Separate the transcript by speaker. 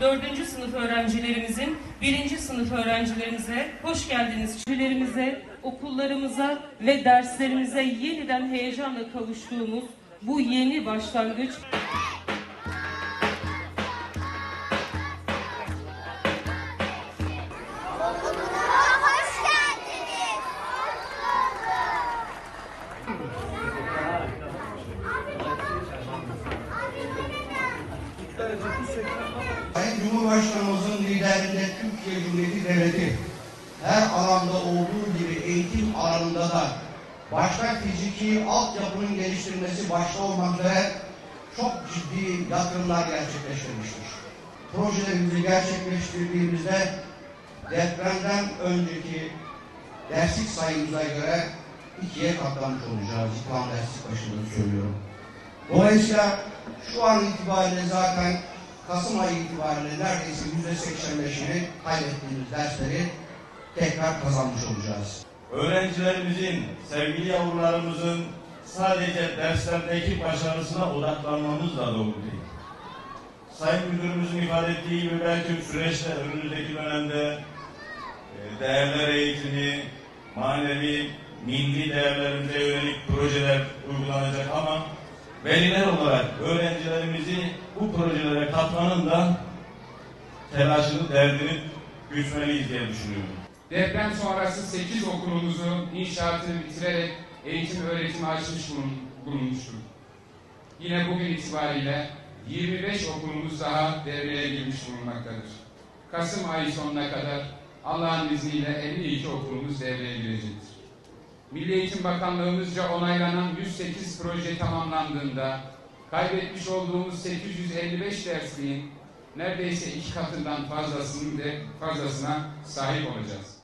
Speaker 1: 4. sınıf öğrencilerimizin 1. sınıf öğrencilerimize hoş geldiniz. Şiirlerimize, okullarımıza ve derslerimize yeniden heyecanla kavuştuğumuz bu yeni başlangıç
Speaker 2: Sayın Cumhurbaşkanımızın liderliğinde Türkiye Cumhuriyeti Devleti her alanda olduğu gibi eğitim alanında da başta fiziki altyapının geliştirilmesi başta olmak üzere çok ciddi yatırımlar gerçekleştirmiştir. Projelerimizi gerçekleştirdiğimizde depremden önceki derslik sayımıza göre ikiye katlamış olacağız. Plan derslik başında söylüyorum. Dolayısıyla şu an itibariyle zaten Kasım ayı itibariyle neredeyse yüzde 85'ini kaybettiğimiz dersleri tekrar kazanmış olacağız.
Speaker 3: Öğrencilerimizin, sevgili yavrularımızın sadece derslerdeki başarısına odaklanmamız da doğru değil. Sayın Müdürümüzün ifade ettiği gibi belki süreçte önümüzdeki dönemde e, değerler eğitimi, manevi, milli değerlerimize yönelik projeler uygulanacak ama veliler olarak öğrencilerimizi bu projelere katmanın da telaşını, derdini güçmeliyiz diye düşünüyorum.
Speaker 4: Deprem sonrası 8 okulumuzun inşaatını bitirerek eğitim öğretimi açmış bulun- bulunmuştur. Yine bugün itibariyle 25 okulumuz daha devreye girmiş bulunmaktadır. Kasım ayı sonuna kadar Allah'ın izniyle 52 okulumuz devreye girecektir. Milli Eğitim Bakanlığımızca onaylanan 108 proje tamamlandığında kaybetmiş olduğumuz 855 dersliğin neredeyse iki katından fazlasını de fazlasına sahip olacağız.